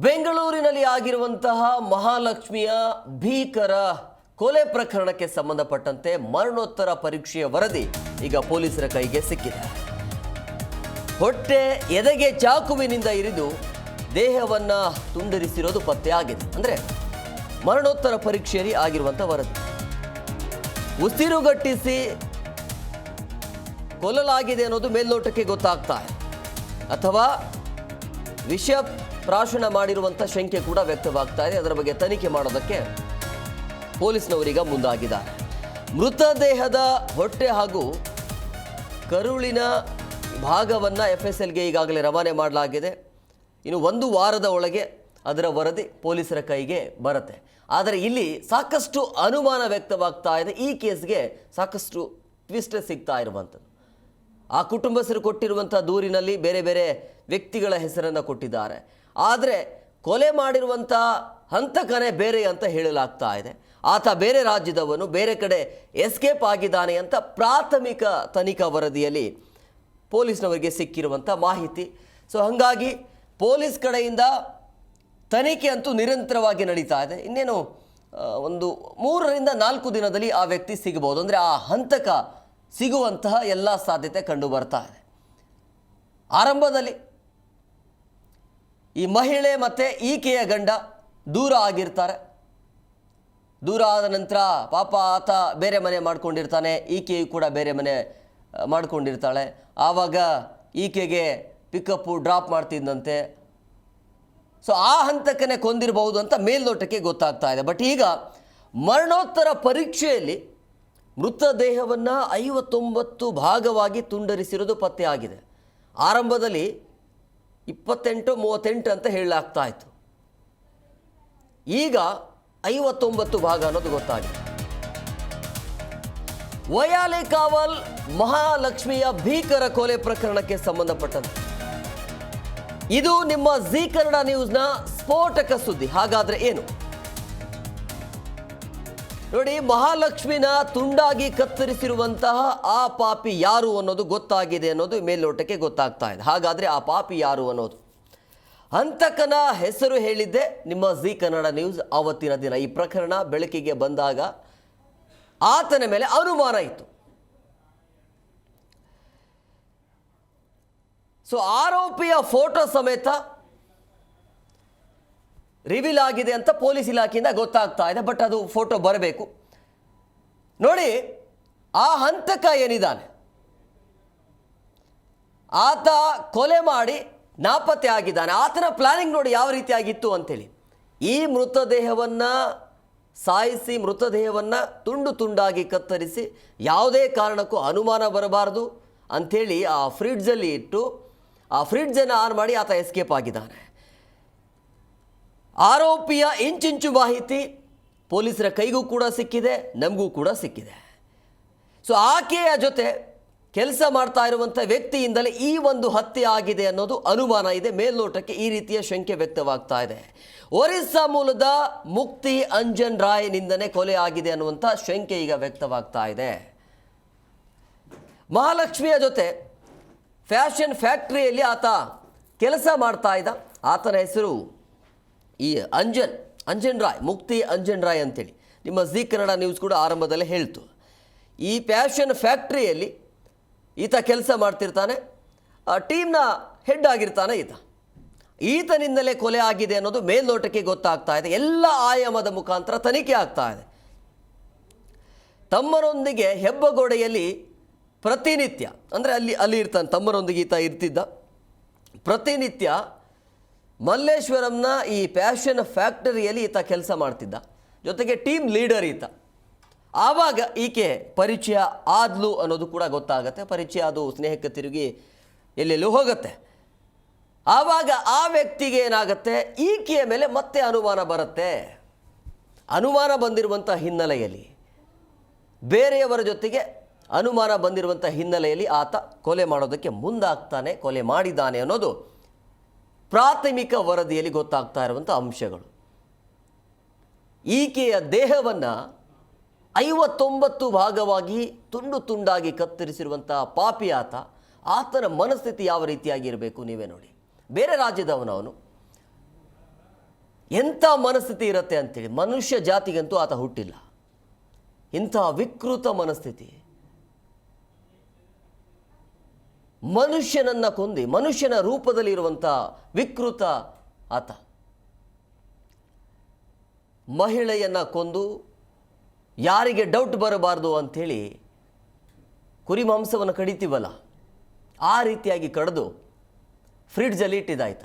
ಬೆಂಗಳೂರಿನಲ್ಲಿ ಆಗಿರುವಂತಹ ಮಹಾಲಕ್ಷ್ಮಿಯ ಭೀಕರ ಕೊಲೆ ಪ್ರಕರಣಕ್ಕೆ ಸಂಬಂಧಪಟ್ಟಂತೆ ಮರಣೋತ್ತರ ಪರೀಕ್ಷೆಯ ವರದಿ ಈಗ ಪೊಲೀಸರ ಕೈಗೆ ಸಿಕ್ಕಿದೆ. ಹೊಟ್ಟೆ ಎದೆಗೆ ಚಾಕುವಿನಿಂದ ಇರಿದು ದೇಹವನ್ನ ತುಂಡರಿಸಿರೋದು ಪತ್ತೆಯಾಗಿದೆ ಅಂದ್ರೆ ಮರಣೋತ್ತರ ಪರೀಕ್ಷೆಯಲ್ಲಿ ಆಗಿರುವಂಥ ವರದಿ. ಉಸಿರುಗಟ್ಟಿಸಿ ಕೊಲ್ಲಲಾಗಿದೆ ಅನ್ನೋದು ಮೇಲ್ನೋಟಕ್ಕೆ ಗೊತ್ತಾಗ್ತಾ ಅಥವಾ ವಿಷ ಪ್ರಾಶನ ಮಾಡಿರುವಂಥ ಶಂಕೆ ಕೂಡ ವ್ಯಕ್ತವಾಗ್ತಾ ಇದೆ. ಅದರ ಬಗ್ಗೆ ತನಿಖೆ ಮಾಡೋದಕ್ಕೆ ಪೊಲೀಸ್ನವರೀಗ ಮುಂದಾಗಿದ್ದಾರೆ. ಮೃತದೇಹದ ಹೊಟ್ಟೆ ಹಾಗೂ ಕರುಳಿನ ಭಾಗವನ್ನು ಎಫ್ ಎಸ್ ಎಲ್ಗೆ ಈಗಾಗಲೇ ರವಾನೆ ಮಾಡಲಾಗಿದೆ. ಇನ್ನು ಒಂದು ವಾರದ ಒಳಗೆ ಅದರ ವರದಿ ಪೊಲೀಸರ ಕೈಗೆ ಬರುತ್ತೆ. ಆದರೆ ಇಲ್ಲಿ ಸಾಕಷ್ಟು ಅನುಮಾನ ವ್ಯಕ್ತವಾಗ್ತಾ ಇದೆ. ಈ ಕೇಸ್ಗೆ ಸಾಕಷ್ಟು ಟ್ವಿಸ್ಟ್ ಸಿಗ್ತಾ ಇರುವಂಥದ್ದು. ಆ ಕುಟುಂಬಸ್ಥರು ಕೊಟ್ಟಿರುವಂಥ ದೂರಿನಲ್ಲಿ ಬೇರೆ ಬೇರೆ ವ್ಯಕ್ತಿಗಳ ಹೆಸರನ್ನು ಕೊಟ್ಟಿದ್ದಾರೆ. ಆದರೆ ಕೊಲೆ ಮಾಡಿರುವಂಥ ಹಂತಕನೇ ಬೇರೆ ಅಂತ ಹೇಳಲಾಗ್ತಾ ಇದೆ. ಆತ ಬೇರೆ ರಾಜ್ಯದವನು, ಬೇರೆ ಕಡೆ ಎಸ್ಕೇಪ್ ಆಗಿದ್ದಾನೆ ಅಂತ ಪ್ರಾಥಮಿಕ ತನಿಖಾ ವರದಿಯಲ್ಲಿ ಪೊಲೀಸ್ನವರಿಗೆ ಸಿಕ್ಕಿರುವಂಥ ಮಾಹಿತಿ. ಸೊ, ಹಾಗಾಗಿ ಪೊಲೀಸ್ ಕಡೆಯಿಂದ ತನಿಖೆ ಅಂತೂ ನಿರಂತರವಾಗಿ ನಡೀತಾ ಇದೆ. ಇನ್ನೇನು ಒಂದು ಮೂರರಿಂದ ನಾಲ್ಕು ದಿನದಲ್ಲಿ ಆ ವ್ಯಕ್ತಿ ಸಿಗಬಹುದು. ಅಂದರೆ ಆ ಹಂತಕ ಸಿಗುವಂತಹ ಎಲ್ಲ ಸಾಧ್ಯತೆ ಕಂಡು ಬರ್ತಾ ಇದೆ. ಆರಂಭದಲ್ಲಿ ಈ ಮಹಿಳೆ ಮತ್ತು ಈಕೆಯ ಗಂಡ ದೂರ ಆಗಿರ್ತಾರೆ. ದೂರ ಆದ ನಂತರ ಪಾಪ ಆತ ಬೇರೆ ಮನೆ ಮಾಡ್ಕೊಂಡಿರ್ತಾನೆ, ಈಕೆಯು ಕೂಡ ಬೇರೆ ಮನೆ ಮಾಡ್ಕೊಂಡಿರ್ತಾಳೆ. ಆವಾಗ ಈಕೆಗೆ ಪಿಕಪ್ಪು ಡ್ರಾಪ್ ಮಾಡ್ತಿದ್ದಂತೆ ಸೊ ಆ ಹಂತಕ್ಕನೆ ಕೊಂದಿರಬಹುದು ಅಂತ ಮೇಲ್ನೋಟಕ್ಕೆ ಗೊತ್ತಾಗ್ತಾ ಇದೆ. ಬಟ್ ಈಗ ಮರಣೋತ್ತರ ಪರೀಕ್ಷೆಯಲ್ಲಿ ಮೃತದೇಹವನ್ನು ಐವತ್ತೊಂಬತ್ತು ಭಾಗವಾಗಿ ತುಂಡರಿಸಿರೋದು ಪತ್ತೆಯಾಗಿದೆ ಆರಂಭದಲ್ಲಿ ಇಪ್ಪತ್ತೆಂಟು, ಮೂವತ್ತೆಂಟು ಅಂತ ಹೇಳಲಾಗ್ತಾ ಇತ್ತು. ಈಗ ಐವತ್ತೊಂಬತ್ತು ಭಾಗ ಅನ್ನೋದು ಗೊತ್ತಾಗಿದೆ. ವಯಾಲೆ ಕಾವಲ್ ಮಹಾಲಕ್ಷ್ಮಿಯ ಭೀಕರ ಕೊಲೆ ಪ್ರಕರಣಕ್ಕೆ ಸಂಬಂಧಪಟ್ಟಂತೆ. ಇದು ನಿಮ್ಮ ಜೀ ಕನ್ನಡ ನ್ಯೂಸ್ನ ಸ್ಫೋಟಕ ಸುದ್ದಿ. ಹಾಗಾದ್ರೆ ಏನು? ನೋಡಿ, ಮಹಾಲಕ್ಷ್ಮಿನ ತುಂಡಾಗಿ ಕತ್ತರಿಸಿರುವಂತಹ ಆ ಪಾಪಿ ಯಾರು ಅನ್ನೋದು ಗೊತ್ತಾಗಿದೆ ಅನ್ನೋದು ಮೇಲ್ನೋಟಕ್ಕೆ ಗೊತ್ತಾಗ್ತಾ ಇದೆ. ಹಾಗಾದರೆ ಆ ಪಾಪಿ ಯಾರು ಅನ್ನೋದು? ಹಂತಕನ ಹೆಸರು ಹೇಳಿದ್ದೆ, ನಿಮ್ಮ ಜಿ ಕನ್ನಡ ನ್ಯೂಸ್ ಆವತ್ತಿನ ದಿನ. ಈ ಪ್ರಕರಣ ಬೆಳಕಿಗೆ ಬಂದಾಗ ಆತನ ಮೇಲೆ ಅನುಮಾನ ಇತ್ತು. ಸೊ ಆರೋಪಿಯ ಫೋಟೋ ಸಮೇತ ರಿವೀಲ್ ಆಗಿದೆ ಅಂತ ಪೊಲೀಸ್ ಇಲಾಖೆಯಿಂದ ಗೊತ್ತಾಗ್ತಾ ಇದೆ, ಬಟ್ ಅದು ಫೋಟೋ ಬರಬೇಕು. ನೋಡಿ, ಆ ಹಂತಕ ಏನಿದ್ದಾನೆ? ಆತ ಕೊಲೆ ಮಾಡಿ ನಾಪತ್ತೆ ಆಗಿದ್ದಾನೆ. ಆತನ ಪ್ಲಾನಿಂಗ್ ನೋಡಿ ಯಾವ ರೀತಿಯಾಗಿತ್ತು ಅಂತೇಳಿ. ಈ ಮೃತದೇಹವನ್ನು ಸಾಯಿಸಿ, ಮೃತದೇಹವನ್ನು ತುಂಡು ತುಂಡಾಗಿ ಕತ್ತರಿಸಿ ಯಾವುದೇ ಕಾರಣಕ್ಕೂ ಅನುಮಾನ ಬರಬಾರದು ಅಂಥೇಳಿ ಆ ಫ್ರಿಡ್ಜಲ್ಲಿ ಇಟ್ಟು, ಆ ಫ್ರಿಡ್ಜನ್ನು ಆನ್ ಮಾಡಿ ಆತ ಎಸ್ಕೇಪ್ ಆಗಿದ್ದಾನೆ. ಆರೋಪಿಯ ಇಂಚಿಂಚು ಮಾಹಿತಿ ಪೊಲೀಸರ ಕೈಗೂ ಕೂಡ ಸಿಕ್ಕಿದೆ, ನಮಗೂ ಕೂಡ ಸಿಕ್ಕಿದೆ. ಸೊ ಆಕೆಯ ಜೊತೆ ಕೆಲಸ ಮಾಡ್ತಾ ಇರುವಂಥ ವ್ಯಕ್ತಿಯಿಂದಲೇ ಈ ಒಂದು ಹತ್ಯೆ ಆಗಿದೆ ಅನ್ನೋದು ಅನುಮಾನ ಇದೆ, ಮೇಲ್ನೋಟಕ್ಕೆ ಈ ರೀತಿಯ ಶಂಕೆ ವ್ಯಕ್ತವಾಗ್ತಾ ಇದೆ. ಒರಿಸ್ಸಾ ಮೂಲದ ಮುಕ್ತಿ ಅಂಜನ್ ರಾಯ್ನಿಂದನೇ ಕೊಲೆ ಆಗಿದೆ ಅನ್ನುವಂಥ ಶಂಕೆ ಈಗ ವ್ಯಕ್ತವಾಗ್ತಾ ಇದೆ. ಮಹಾಲಕ್ಷ್ಮಿಯ ಜೊತೆ ಫ್ಯಾಷನ್ ಫ್ಯಾಕ್ಟ್ರಿಯಲ್ಲಿ ಆತ ಕೆಲಸ ಮಾಡ್ತಾ ಇದ್ದ. ಆತನ ಹೆಸರು ಈ ಅಂಜನ್ ಅಂಜನ್ ರಾಯ್, ಮುಕ್ತಿ ಅಂಜನ್ ರಾಯ್ ಅಂತೇಳಿ. ನಿಮ್ಮ ಜಿ ಕನ್ನಡ ನ್ಯೂಸ್ ಕೂಡ ಆರಂಭದಲ್ಲೇ ಹೇಳ್ತು. ಈ ಪ್ಯಾಷನ್ ಫ್ಯಾಕ್ಟ್ರಿಯಲ್ಲಿ ಈತ ಕೆಲಸ ಮಾಡ್ತಿರ್ತಾನೆ. ಟೀಮ್ನ ಹೆಡ್ ಆಗಿರ್ತಾನೆ ಈತ. ಈತನಿಂದಲೇ ಕೊಲೆ ಆಗಿದೆ ಅನ್ನೋದು ಮೇಲ್ನೋಟಕ್ಕೆ ಗೊತ್ತಾಗ್ತಾ ಇದೆ. ಎಲ್ಲ ಆಯಾಮದ ಮುಖಾಂತರ ತನಿಖೆ ಆಗ್ತಾ ಇದೆ. ತಮ್ಮರೊಂದಿಗೆ ಹೆಬ್ಬಗೋಡೆಯಲ್ಲಿ ಪ್ರತಿನಿತ್ಯ, ಅಂದರೆ ಅಲ್ಲಿ ಅಲ್ಲಿ ಇರ್ತಾನೆ ತಮ್ಮರೊಂದಿಗೆ ಈತ ಇರ್ತಿದ್ದ. ಪ್ರತಿನಿತ್ಯ ಮಲ್ಲೇಶ್ವರಂನ ಈ ಪ್ಯಾಷನ್ ಫ್ಯಾಕ್ಟರಿಯಲ್ಲಿ ಈತ ಕೆಲಸ ಮಾಡ್ತಿದ್ದ. ಜೊತೆಗೆ ಟೀಮ್ ಲೀಡರ್ ಈತ. ಆವಾಗ ಈಕೆ ಪರಿಚಯ ಆದ್ಲು ಅನ್ನೋದು ಕೂಡ ಗೊತ್ತಾಗುತ್ತೆ. ಪರಿಚಯ ಅದು ಸ್ನೇಹಕ್ಕೆ ತಿರುಗಿ ಎಲ್ಲೆಲ್ಲೂ ಹೋಗುತ್ತೆ. ಆವಾಗ ಆ ವ್ಯಕ್ತಿಗೆ ಏನಾಗುತ್ತೆ? ಈಕೆಯ ಮೇಲೆ ಮತ್ತೆ ಅನುಮಾನ ಬರುತ್ತೆ. ಅನುಮಾನ ಬಂದಿರುವಂಥ ಹಿನ್ನೆಲೆಯಲ್ಲಿ. ಬೇರೆಯವರ ಜೊತೆಗೆ ಅನುಮಾನ ಬಂದಿರುವಂಥ ಹಿನ್ನೆಲೆಯಲ್ಲಿ ಆತ ಕೊಲೆ ಮಾಡೋದಕ್ಕೆ ಮುಂದಾಗ್ತಾನೆ, ಕೊಲೆ ಮಾಡಿದ್ದಾನೆ ಅನ್ನೋದು ಪ್ರಾಥಮಿಕ ವರದಿಯಲ್ಲಿ ಗೊತ್ತಾಗ್ತಾ ಇರುವಂಥ ಅಂಶಗಳು. ಈಕೆಯ ದೇಹವನ್ನು ಐವತ್ತೊಂಬತ್ತು ಭಾಗವಾಗಿ ತುಂಡು ತುಂಡಾಗಿ ಕತ್ತರಿಸಿರುವಂಥ ಪಾಪಿ ಆತ ಆತನ ಮನಸ್ಥಿತಿ ಯಾವ ರೀತಿಯಾಗಿರಬೇಕು ನೀವೇ ನೋಡಿ. ಬೇರೆ ರಾಜ್ಯದವನವನು. ಎಂಥ ಮನಸ್ಥಿತಿ ಇರುತ್ತೆ ಅಂತೇಳಿ ಮನುಷ್ಯ ಜಾತಿಗಂತೂ ಆತ ಹುಟ್ಟಿಲ್ಲ. ಇಂಥ ವಿಕೃತ ಮನಸ್ಥಿತಿ. ಮನುಷ್ಯನನ್ನ ಕೊಂದಿ, ಮನುಷ್ಯನ ರೂಪದಲ್ಲಿರುವಂಥ ವಿಕೃತ ಆತ. ಮಹಿಳೆಯನ್ನು ಕೊಂದು ಯಾರಿಗೆ ಡೌಟ್ ಬರಬಾರ್ದು ಅಂಥೇಳಿ ಕುರಿ ಮಾಂಸವನ್ನು ಕಡಿತೀವಲ್ಲ, ಆ ರೀತಿಯಾಗಿ ಕಡಿದು ಫ್ರಿಡ್ಜಲ್ಲಿ ಇಟ್ಟಿದ್ದಾಯ್ತ